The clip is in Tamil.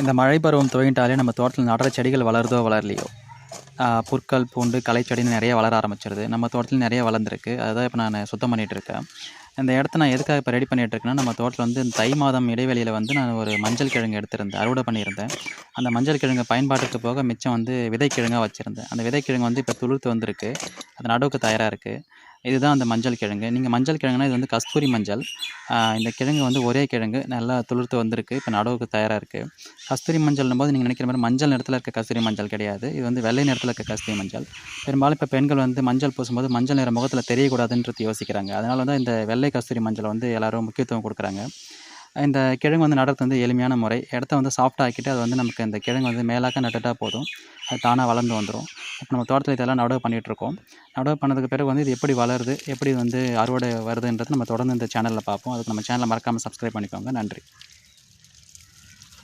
இந்த மழை பருவம் துவங்கிட்டாலே நம்ம தோட்டத்தில் நடுற செடிகள் வளருதோ வளரலையோ? புற்கள் பூண்டு களைச்செடின்னு நிறைய வளர ஆரம்பிச்சிருது. நம்ம தோட்டத்தில் நிறைய வளர்ந்துருக்கு. அதுதான் இப்போ நான் சுத்தம் பண்ணிகிட்டு இருக்கேன். இந்த இடத்த நான் எதுக்காக இப்போ ரெடி பண்ணிகிட்ருக்கேன்னா நம்ம தோட்டத்தில் வந்து இந்த தை மாதம் இடைவெளியில் வந்து நான் ஒரு மஞ்சள் கிழங்கு எடுத்திருந்தேன். அறுவடை பண்ணியிருந்தேன். அந்த மஞ்சள் கிழங்கு பயன்பாட்டுக்கு போக மிச்சம் வந்து விதைக்கிழங்காக வச்சுருந்தேன். அந்த விதைக்கிழங்கு வந்து இப்போ துளுர்த்து வந்திருக்கு. அது நடவுக்கு தயாராக இருக்குது இதுதான் அந்த மஞ்சள் கிழங்கு. நீங்கள் மஞ்சள் கிழங்குனா இது வந்து கஸ்தூரி மஞ்சள். இந்த கிழங்கு வந்து ஒரே கிழங்கு நல்லா துளிர்த்து வந்திருக்கு. இப்போ நடவுக்கு தயாராக இருக்குது கஸ்தூரி மஞ்சள்னும் போது நீங்கள் நினைக்கிற மாதிரி மஞ்சள் நிறத்தில் இருக்க கஸ்தூரி மஞ்சள் கிடையாது. இது வந்து வெள்ளை நிறத்தில் இருக்க கஸ்தூரி மஞ்சள். பெரும்பாலும் இப்போ பெண்கள் வந்து மஞ்சள் பூசும்போது மஞ்சள் நிற முகத்தில் தெரியக்கூடாதுன்றது யோசிக்கிறாங்க. அதனால தான் இந்த வெள்ளை கஸ்தூரி மஞ்சள் வந்து எல்லோரும் முக்கியத்துவம் கொடுக்குறாங்க. இந்த கிழங்கு வந்து நடுறது வந்து எளிமையான முறை. இடத்த வந்து சாஃப்டாக ஆக்கிட்டு அது வந்து நமக்கு இந்த கிழங்கு வந்து மேலாக்க நட்டுட்டால் போதும். அது தானாக வளர்ந்து வந்துடும் நம்ம தோட்டத்தில் இதெல்லாம் நடவு பண்ணிகிட்ருக்கோம் நடவு பண்ணதுக்கு பிறகு வந்து இது எப்படி வளருது எப்படி வந்து அறுவடை வருதுன்றது நம்ம தொடர்ந்து இந்த சேனலில் பார்ப்போம். அதுக்கு நம்ம சேனலை மறக்காமல் சப்ஸ்கிரைப் பண்ணிக்கோங்க. நன்றி.